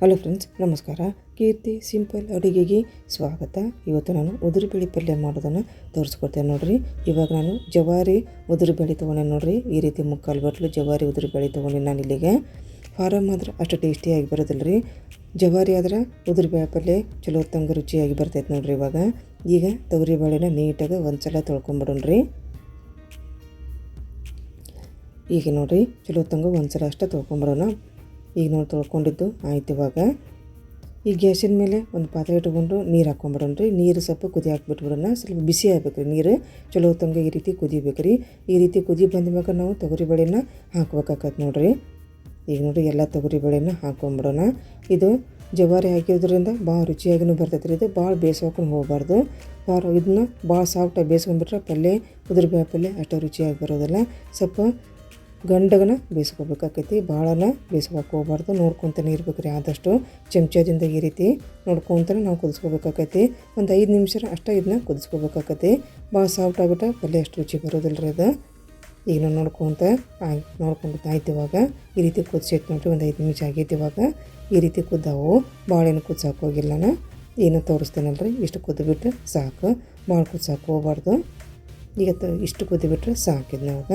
Hello friends ನಮಸ್ಕಾರ. ಕೀರ್ತಿ, simple, ಅಡುಗೆಗೆ ಸ್ವಾಗತ. ಇವತ್ತು ನಾನು ಉದುರು ಬೇಳೆ ಪಲ್ಯ ಮಾಡೋದನ್ನು ತೋರಿಸ್ಕೊಡ್ತೇನೆ ನೋಡಿರಿ. ಇವಾಗ ನಾನು ಜವಾರಿ ಉದುರು ಬೇಳೆ ತೊಗೊಂಡೆ ನೋಡಿರಿ. ಈ ರೀತಿ ಮುಕ್ಕಾಲು ಬಟ್ಲು ಜವಾರಿ ಉದುರು ಬೇಳೆ ತೊಗೊಂಡೆ ನಾನು ಇಲ್ಲಿಗೆ. ಫಾರಮ್ ಆದ್ರೆ ಅಷ್ಟು ಟೇಸ್ಟಿಯಾಗಿ ಬರೋದಿಲ್ಲ ರೀ ಜವಾರಿ ಆದ್ರೆ ಉದುರು ಬೇಳೆ ಪಲ್ಯ ಚಲೋ ತಂಗ ರುಚಿಯಾಗಿ ಬರ್ತೈತೆ ನೋಡಿರಿ ಇವಾಗ. ಈಗ ತೊಗರಿ ಬೇಳೆನ ನೀಟಾಗಿ ಒಂದು ಸಲ ತೊಳ್ಕೊಂಬಿಡೋಣ್ರಿ. ಈಗ ನೋಡಿರಿ, ಚಲೋ ತಂಗ ಒಂದು ಸಲ ಅಷ್ಟೇ ತೊಳ್ಕೊಂಬಿಡೋಣ. ಈಗ ನೋಡಿ ತೊಳ್ಕೊಂಡಿದ್ದು ಆಯ್ತು ಇವಾಗ. ಈ ಗ್ಯಾಸಿನ ಮೇಲೆ ಒಂದು ಪಾತ್ರೆ ಇಟ್ಕೊಂಡು ನೀರು ಹಾಕ್ಕೊಂಬಿಡೋಣ್ರಿ. ನೀರು ಸ್ವಲ್ಪ ಕುದಿ ಹಾಕ್ಬಿಟ್ಬಿಡೋಣ. ಸ್ವಲ್ಪ ಬಿಸಿ ಆಗ್ಬೇಕು ರೀ ನೀರು. ಚಲೋ ತಂಗ ಈ ರೀತಿ ಕುದಿಬೇಕು ರೀ. ಈ ರೀತಿ ಕುದಿ ಬಂದ ಮ್ಯಾಗ ನಾವು ತೊಗರಿ ಬೇಳೆನ ಹಾಕ್ಬೇಕಾಗತ್ತೆ ನೋಡಿರಿ. ಈಗ ನೋಡಿರಿ ಎಲ್ಲ ತೊಗರಿ ಬೇಳೆನ ಹಾಕ್ಕೊಂಬಿಡೋಣ. ಇದು ಜವಾರಿ ಹಾಕಿರೋದ್ರಿಂದ ಭಾಳ ರುಚಿಯಾಗೂ ಬರ್ತೈತೆ ರೀ. ಇದು ಭಾಳ ಬೇಯಿಸ್ಕೊಂಡು ಹೋಗಬಾರ್ದು. ಭಾಳ ಇದನ್ನ ಭಾಳ ಸಾಫ್ಟಾಗಿ ಬೇಯಿಸ್ಕೊಂಡ್ಬಿಟ್ರೆ ಪಲ್ಯ ಉದುರು ಬೇಳೆ ಪಲ್ಯ ಅಷ್ಟು ರುಚಿಯಾಗಿ ಬರೋದಿಲ್ಲ. ಸ್ವಲ್ಪ ಗಂಡಗನ ಬೇಯಿಸ್ಕೋಬೇಕಾಕೈತಿ ಭಾಳನ ಬೇಯಿಸ್ಕೊಳಕ್ಕೆ ಹೋಗ್ಬಾರ್ದು ನೋಡ್ಕೊತಾನೆ ಇರ್ಬೇಕು ರೀ ಆದಷ್ಟು. ಚಮಚದಿಂದ ಈ ರೀತಿ ನೋಡ್ಕೊತಾನೆ ನಾವು ಕುದಿಸ್ಕೋಬೇಕಾಕೈತಿ. ಒಂದು ಐದು ನಿಮಿಷ ಅಷ್ಟೇ ಇದನ್ನ ಕುದಿಸ್ಕೋಬೇಕಾಕೈತಿ. ಭಾಳ ಸಾಫ್ಟ್ ಆಗ್ಬಿಟ್ಟು ಪಲ್ಯ ಅಷ್ಟು ರುಚಿ ಬರೋದಿಲ್ಲ ರೀ ಅದು. ಈಗ ನಾವು ನೋಡ್ಕೊತ ನೋಡ್ಕೊಂಡು ಆಯ್ತು ಇವಾಗ. ಈ ರೀತಿ ಕುದಿಸೈತೆ ನೋಡ್ರಿ, ಒಂದು ಐದು ನಿಮಿಷ ಆಗೈತಿ ಇವಾಗ. ಈ ರೀತಿ ಕುದ್ದಾವು. ಭಾಳ ಏನು ಹೋಗಿಲ್ಲ ನಾನು ಏನೋ ತೋರಿಸ್ತೇನಲ್ರಿ? ಇಷ್ಟು ಕುದ್ದುಬಿಟ್ಟು ಸಾಕು. ಭಾಳ ಕುದ್ಸೋಕೆ ಹೋಗ್ಬಾರ್ದು. ಈಗ ತ ಇಷ್ಟು ಕುದಿಬಿಟ್ರೆ ಸಾಕಿದ್ನ ಇವಾಗ.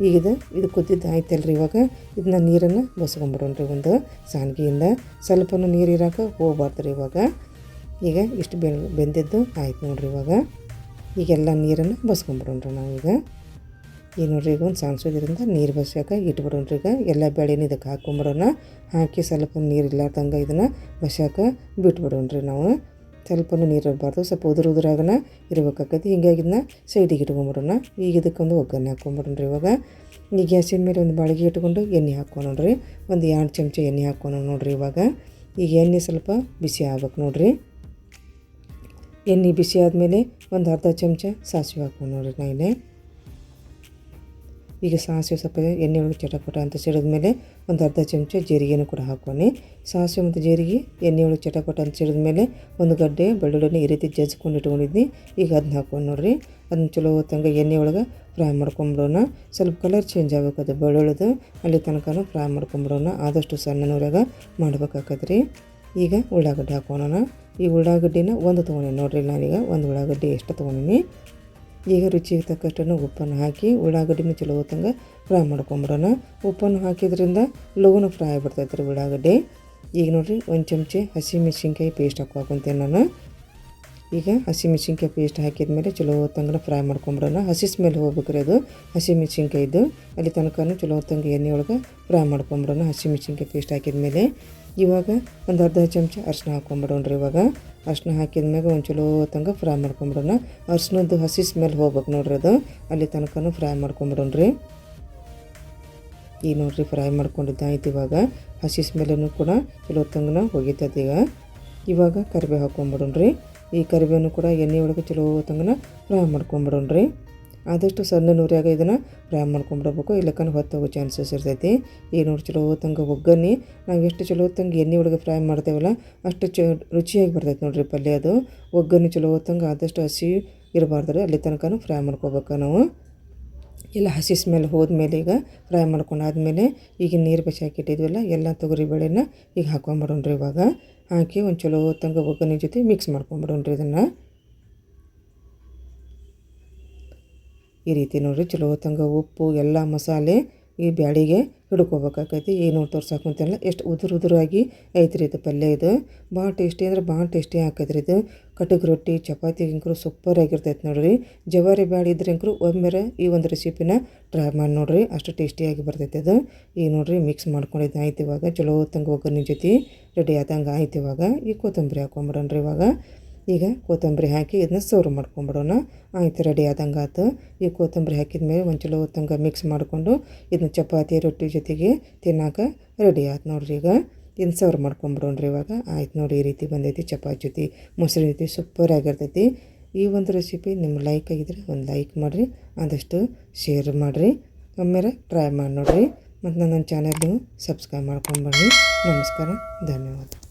ಈಗ ಇದು ಇದು ಕುದ್ದಿದ್ದು ಆಯ್ತಲ್ರಿ ಇವಾಗ. ಇದನ್ನ ನೀರನ್ನು ಬಸ್ಕೊಂಬಿಡೋಣ್ರಿ ಒಂದು ಸಾನ್ಗಿಯಿಂದ. ಸ್ವಲ್ಪನೂ ನೀರು ಇರೋಕೆ ಹೋಗ್ಬಾರ್ದು ರೀ ಇವಾಗ. ಈಗ ಇಷ್ಟು ಬೆ ಬೆಂದಿದ್ದು ಆಯ್ತು ನೋಡ್ರಿ ಇವಾಗ. ಈಗೆಲ್ಲ ನೀರನ್ನು ಬಸ್ಕೊಂಬಿಡೋಣ್ರಿ ನಾವು ಈಗ. ಈಗ ನೋಡ್ರಿ ಈಗ ಒಂದು ಸಾಂಸೋದ್ರಿಂದ ನೀರು ಬಸ್ಯಾಕೆ ಇಟ್ಬಿಡೋಣ್ರಿ ಈಗ. ಎಲ್ಲ ಬೆಳೆನ ಇದಕ್ಕೆ ಹಾಕೊಂಬಿಡೋಣ ಹಾಕಿ ಸ್ವಲ್ಪ ನೀರು ಇಲ್ಲಾರ್ದಂಗೆ ಇದನ್ನು ಬಸ್ಯಾಕೆ ಬಿಟ್ಬಿಡೋಣ್ರಿ ನಾವು. ಸ್ವಲ್ಪನೂ ನೀರು ಇರಬಾರ್ದು ಸ್ವಲ್ಪ ಉದುರು ಉದುರಾಗನ ಇರ್ಬೇಕಾಗತ್ತೆ. ಹಿಂಗಾಗಿ ಇದನ್ನ ಸೈಡಿಗೆ ಇಟ್ಕೊಂಬಿಡೋಣ. ಈಗ ಇದಕ್ಕೊಂದು ಒಗ್ಗರಣೆ ಹಾಕ್ಕೊಂಬಿಡೋಣ್ರಿ ಇವಾಗ. ಈ ಗ್ಯಾಸಿನ ಮೇಲೆ ಒಂದು ಬಾಳಿಗೆ ಇಟ್ಕೊಂಡು ಎಣ್ಣೆ ಹಾಕ್ಕೊಳೋಣ್ರಿ ಒಂದು ಎರಡು ಚಮಚ ಎಣ್ಣೆ ಹಾಕೋಣ ನೋಡ್ರಿ ಇವಾಗ. ಈಗ ಎಣ್ಣೆ ಸ್ವಲ್ಪ ಬಿಸಿ ಆಗ್ಬೇಕು ನೋಡ್ರಿ. ಎಣ್ಣೆ ಬಿಸಿ ಆದಮೇಲೆ ಒಂದು ಅರ್ಧ ಚಮಚ ಸಾಸಿವೆ ಹಾಕ್ಕೊಂಡು ನೋಡ್ರಿ ನಾ ಇಲ್ಲಿ ಈಗ ಸಾಸಿವೆ ಸ್ವಲ್ಪ ಎಣ್ಣೆ ಒಳಗೆ ಚಟಪಟ ಅಂತ ಸಿಡಿದ ಮೇಲೆ ಒಂದು ಅರ್ಧ ಚಮಚ ಜೀರಿಗೆನೂ ಕೂಡ ಹಾಕ್ಕೊಂಡು ಸಾಸಿವೆ ಮತ್ತು ಜೀರಿಗೆ, ಎಣ್ಣೆ ಒಳಗೆ ಚಟಪಟ ಅಂತ ಸಿಡಿದ ಮೇಲೆ ಒಂದು ಗಡ್ಡೆ ಬೆಳ್ಳುಳ್ಳಿ ಈ ರೀತಿ ಜಜ್ಕೊಂಡು ಇಟ್ಕೊಂಡಿದ್ನಿ. ಈಗ ಅದನ್ನ ಹಾಕ್ಕೊಂಡು ನೋಡ್ರಿ. ಅದನ್ನ ಚಲೋ ತಂಗ ಎಣ್ಣೆ ಒಳಗೆ ಫ್ರೈ ಮಾಡ್ಕೊಂಬಿಡೋಣ. ಸ್ವಲ್ಪ ಕಲರ್ ಚೇಂಜ್ ಅದು ಬೆಳ್ಳುಳ್ಳಿದು. ಅಲ್ಲಿ ತನಕ ಫ್ರೈ ಮಾಡ್ಕೊಂಬಿಡೋಣ. ಆದಷ್ಟು ಸಣ್ಣ ನೂರಾಗ ಮಾಡ್ಬೇಕಾಕತ್ರಿ. ಈಗ ಉಳ್ಳಾಗಡ್ಡೆ ಹಾಕೋಣ ಈ ಉಳ್ಳಾಗಡ್ಡಿನ ಒಂದು ತೊಗೊಂಡಿ ನೋಡ್ರಿ ನಾನೀಗ. ಒಂದು ಉಳ್ಳಾಗಡ್ಡಿ ಎಷ್ಟು ತೊಗೊಂಡಿನಿ? ಈಗ ರುಚಿಗೆ ತಕ್ಕಷ್ಟು ಉಪ್ಪನ್ನು ಹಾಕಿ ಉಳ್ಳಾಗಡ್ಡಿನ ಚಲೋ ಹೊತ್ತಂಗೆ ಫ್ರೈ ಮಾಡ್ಕೊಂಬಿಡೋಣ. ಉಪ್ಪನ್ನು ಹಾಕಿದ್ರಿಂದ ಲಘುನ ಫ್ರೈ ಆಗ್ಬಿಡ್ತೈತೆ ರೀ ಉಳ್ಳಾಗಡ್ಡಿ. ಈಗ ನೋಡಿರಿ, ಒಂದು ಚಮಚೆ ಹಸಿಮೆಣ್ಸಿನ್ಕಾಯಿ ಪೇಸ್ಟ್ ಹಾಕ್ಕೊಂತೀನಿ ನಾನು. ಈಗ ಹಸಿಮೆಣ್ಸಿನ್ಕಾಯಿ ಪೇಸ್ಟ್ ಹಾಕಿದ ಮೇಲೆ ಚಲೋ ಹೊತ್ತಂಗೆ ಫ್ರೈ ಮಾಡ್ಕೊಂಬಿಡೋಣ. ಹಸಿ ಸ್ಮೆಲ್ ಹೋಗ್ಬೇಕ್ರಿ ಅದು ಹಸಿಮೆಣ್ಸಿನ್ಕಾಯಿದ್ದು ಅಲ್ಲಿ ತನಕ ಚಲೋ ಹೊತ್ತಂಗೆ ಎಣ್ಣೆ ಒಳಗೆ ಫ್ರೈ ಮಾಡ್ಕೊಂಬಿಡೋಣ ಹಸಿಮೆಣ್ಸಿನ್ಕಾಯಿ ಪೇಸ್ಟ್ ಹಾಕಿದ ಮೇಲೆ ಇವಾಗ ಒಂದು ಅರ್ಧ ಚಮಚ ಅರ್ಶಿನ ಹಾಕ್ಕೊಂಬಿಡೋಣ್ರಿ ಇವಾಗ. ಅರ್ಶಿನ ಹಾಕಿದ ಮ್ಯಾಗ ಒಂದು ಚಲೋ ತಂಗ ಫ್ರೈ ಮಾಡ್ಕೊಂಬಿಡೋಣ. ಅರ್ಶಿನದ್ದು ಹಸಿ ಸ್ಮೆಲ್ ಹೋಗ್ಬೇಕು ನೋಡ್ರಿ ಅದು. ಅಲ್ಲಿ ತನಕ ಫ್ರೈ ಮಾಡ್ಕೊಂಬಿಡೋಣ್ರಿ ಈಗ ನೋಡ್ರಿ ಫ್ರೈ ಮಾಡ್ಕೊಂಡಿದ್ದಾಯ್ತು ಇವಾಗ. ಹಸಿ ಸ್ಮೆಲ್ಲೂ ಕೂಡ ಚಲೋ ತಂಗನ ಹೋಗಿತ್ತದ ಈಗ. ಇವಾಗ ಕರಿಬೇವು ಹಾಕ್ಕೊಂಬಿಡೋಣ್ರಿ ಈ ಕರಿಬೇವನ್ನು ಕೂಡ ಎಣ್ಣೆ ಒಳಗೆ ಚಲೋ ತಂಗನ ಫ್ರೈ ಮಾಡ್ಕೊಂಬಿಡೋಣ್ರಿ ಆದಷ್ಟು ಸಣ್ಣ ನೂರಿಯಾಗ ಇದನ್ನು ಫ್ರೈ ಮಾಡ್ಕೊಂಬಿಡ್ಬೇಕು. ಇಲ್ಲಕ್ಕನ ಹೊತ್ತೋಗೋ ಚಾನ್ಸಸ್ ಇರ್ತೈತಿ. ಈಗ ನೋಡಿ ಚಲೋ ಹೊತ್ತಂಗೆ ಒಗ್ಗರಣೆ. ನಾವು ಎಷ್ಟು ಚಲೋ ಹೊತ್ತಂಗೆ ಎಣ್ಣೆ ಒಳಗೆ ಫ್ರೈ ಮಾಡ್ತೇವಲ್ಲ, ಅಷ್ಟು ಚ ರುಚಿಯಾಗಿ ಬರ್ತೈತೆ ನೋಡಿರಿ ಪಲ್ಯ ಅದು. ಒಗ್ಗರಣೆ ಚಲೋ ಹೊತ್ತಂಗೆ ಆದಷ್ಟು ಹಸಿ ಇರಬಾರ್ದು ಅಲ್ಲಿ ತನಕ ಫ್ರೈ ಮಾಡ್ಕೋಬೇಕು ನಾವು. ಎಲ್ಲ ಹಸಿ ಸ್ಮೆಲ್ ಹೋದ್ಮೇಲೆ ಈಗ ಫ್ರೈ ಮಾಡ್ಕೊಂಡಾದ್ಮೇಲೆ ಈಗ ನೀರು ಬಸಿ ಹಾಕಿಟ್ಟಿದ್ವಲ್ಲ ಎಲ್ಲ ತೊಗರಿ ಬೇಳೆನ ಈಗ ಹಾಕೊಂಬಿಡೋಣ್ರಿ ಇವಾಗ. ಹಾಕಿ ಒಂದು ಚಲೋ ಒಗ್ಗರಣೆ ಜೊತೆ ಮಿಕ್ಸ್ ಮಾಡ್ಕೊಂಬಿಡೋಣ್ರಿ ಇದನ್ನು. ಈ ರೀತಿ ನೋಡಿರಿ ಚಲೋ ಹೊತ್ತಂಗ ಉಪ್ಪು, ಎಲ್ಲ ಮಸಾಲೆ ಈ ಬ್ಯಾಡಿಗೆ ಹಿಡ್ಕೋಬೇಕಾಕೈತಿ. ಏನು ತೋರ್ಸಾಕಂತಲ್ಲ ಎಷ್ಟು ಉದುರು ಉದುರಾಗಿ ಐತ್ರಿ ಇದು ಪಲ್ಯ ಇದು. ಭಾಳ ಟೇಸ್ಟಿ ಅಂದ್ರೆ ಭಾಳ ಟೇಸ್ಟಿ ಆಕೈತ್ರಿ ಇದು. ಕಟಕ್ ರೊಟ್ಟಿ ಚಪಾತಿಗಿಂಕರು ಸೂಪರ್ ಆಗಿರ್ತೈತೆ ನೋಡ್ರಿ. ಜವಾರಿ ಬ್ಯಾಡಿ ಇದ್ರಿಂಕರು ಒಮ್ಮೆರೆ ಈ ಒಂದು ರೆಸಿಪಿನ ಟ್ರೈ ಮಾಡಿ ನೋಡ್ರಿ. ಅಷ್ಟು ಟೇಸ್ಟಿಯಾಗಿ ಬರ್ತೈತೆ ಅದು ಈಗ ನೋಡ್ರಿ ಮಿಕ್ಸ್ ಮಾಡ್ಕೊಂಡಿದ್ದು ಆಯ್ತು ಇವಾಗ. ಚಲೋ ಹೊತ್ತಂಗೆ ಒಗ್ಗರಣೆ ಜೊತೆ ರೆಡಿ ಆದಂಗೆ ಆಯ್ತು ಇವಾಗ. ಈ ಕೊತ್ತಂಬರಿ ಹಾಕೊಂಬಿಡೋಣ್ರಿ ಇವಾಗ. ಈಗ ಕೊತ್ತಂಬರಿ ಹಾಕಿ ಇದನ್ನ ಸರ್ವ್ ಮಾಡ್ಕೊಂಬಿಡೋಣ. ಆಯ್ತು ರೆಡಿ ಆದಂಗೆ ಆಯ್ತು ಈ ಕೊತ್ತಂಬರಿ ಹಾಕಿದ ಮೇಲೆ ಒಂದು ಚಲೋ ಹೊತ್ತಂಗೆ ಮಿಕ್ಸ್ ಮಾಡಿಕೊಂಡು ಇದನ್ನ ಚಪಾತಿ, ರೊಟ್ಟಿ ಜೊತೆಗೆ ತಿನ್ನಾಕ ರೆಡಿ ಆಯ್ತು ನೋಡ್ರಿ ಈಗ. ಇದನ್ನ ಸರ್ವ್ ಮಾಡ್ಕೊಂಬಿಡೋಣ್ರಿ ಇವಾಗ. ಆಯ್ತು ನೋಡಿ ಈ ರೀತಿ ಬಂದೈತಿ ಚಪಾತಿ ಜೊತೆ. ಮೊಸರು ಜೊತೆ ಸೂಪರ್ ಆಗಿರ್ತೈತಿ. ಈ ಒಂದು ರೆಸಿಪಿ ನಿಮ್ಗೆ ಲೈಕ್ ಆಗಿದ್ರೆ ಒಂದು ಲೈಕ್ ಮಾಡಿರಿ, ಆದಷ್ಟು ಶೇರ್ ಮಾಡಿರಿ. ಒಮ್ಮೆರೆ ಟ್ರೈ ಮಾಡಿ ನೋಡಿರಿ. ಮತ್ತು ನನ್ನ ಚಾನಲ್ ನೀವು ಸಬ್ಸ್ಕ್ರೈಬ್ ಮಾಡ್ಕೊಂಬರ್ರಿ ನಮಸ್ಕಾರ, ಧನ್ಯವಾದ.